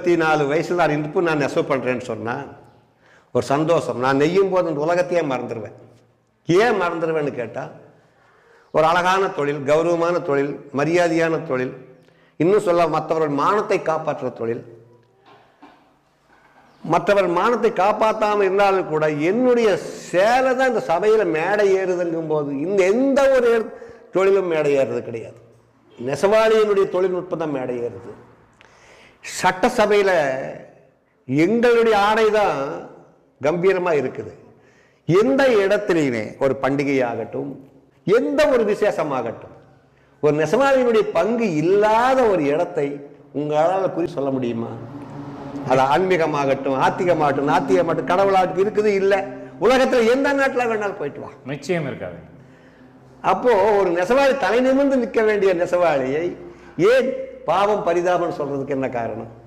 இருபத்தி நாலு வயசில் நான் இப்போ நான் நெசவு பண்ணுறேன்னு சொன்னால் ஒரு சந்தோஷம். நான் நெய்யும் போது இந்த உலகத்தையே மறந்துடுவேன் ஏன் மறந்துடுவேன்னு கேட்டால் ஒரு அழகான தொழில் கௌரவமான தொழில் மரியாதையான தொழில் இன்னும் சொல்ல மற்றவர்கள் மானத்தை காப்பாற்றுற தொழில். மற்றவர் மானத்தை காப்பாற்றாமல் இருந்தாலும் கூட என்னுடைய சேலை தான் இந்த சபையில் மேடை ஏறுதுங்கும் போது இந்த எந்த ஒரு தொழிலும் மேடை ஏறுறது கிடையாது. நெசவாளியினுடைய தொழில்நுட்பம் தான் மேடை ஏறுது. சட்டசபையில் எங்களுடைய ஆடை தான் கம்பீரமாக இருக்குது. எந்த இடத்துலையுமே ஒரு பண்டிகையாகட்டும் எந்த ஒரு விசேஷமாகட்டும் ஒரு நெசவாளியினுடைய பங்கு இல்லாத ஒரு இடத்தை உங்களால் குறி சொல்ல முடியுமா? அது ஆன்மீகமாகட்டும் ஆத்திகமாகட்டும் நாத்திகமாகட்டும் கடவுளாகட்டும் இருக்குது இல்லை. உலகத்தில் எந்த நாட்டில் வேணாலும் போயிட்டு வா. நிச்சயம் இருக்காது. அப்போ ஒரு நெசவாளி தலை நிமிர்ந்து நிற்க வேண்டிய நெசவாளியை ஏன் பாவம் பரிதாபம் சொல்கிறதுக்கு என்ன காரணம்?